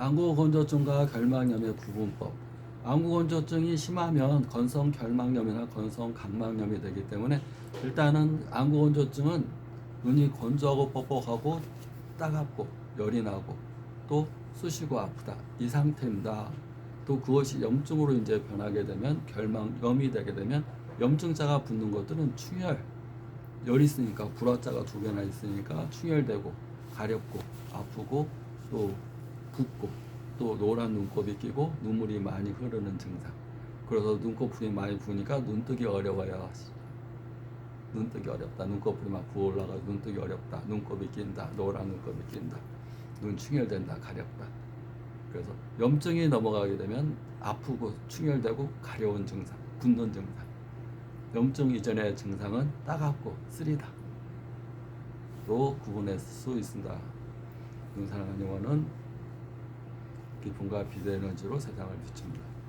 안구 건조증과 결막염의 구분법. 안구 건조증이 심하면 건성 결막염이나 건성 각막염이 되기 때문에 일단은 안구 건조증은 눈이 건조하고 뻑뻑하고 따갑고 열이 나고 또 쑤시고 아프다 이 상태입니다. 또 그것이 염증으로 이제 변하게 되면 결막염이 되게 되면 염증자가 붙는 것들은 충혈 열이 있으니까 불화자가 두 개나 있으니까 충혈되고 가렵고 아프고 또 붓고 또 노란 눈곱이 끼고 눈물이 많이 흐르는 증상. 그래서 눈꺼풀이 많이 부으니까 눈뜨기 어려워요. 눈뜨기 어렵다. 눈꺼풀이 막 부어올라가 눈뜨기 어렵다. 눈곱이 낀다. 노란 눈곱이 낀다. 눈 충혈된다. 가렵다. 그래서 염증이 넘어가게 되면 아프고 충혈되고 가려운 증상, 붓는 증상. 염증 이전의 증상은 따갑고 쓰리다. 로 구분할 수 있습니다. 눈사랑한 영혼은 기쁨과 비대 에너지로 세상을 비춥니다.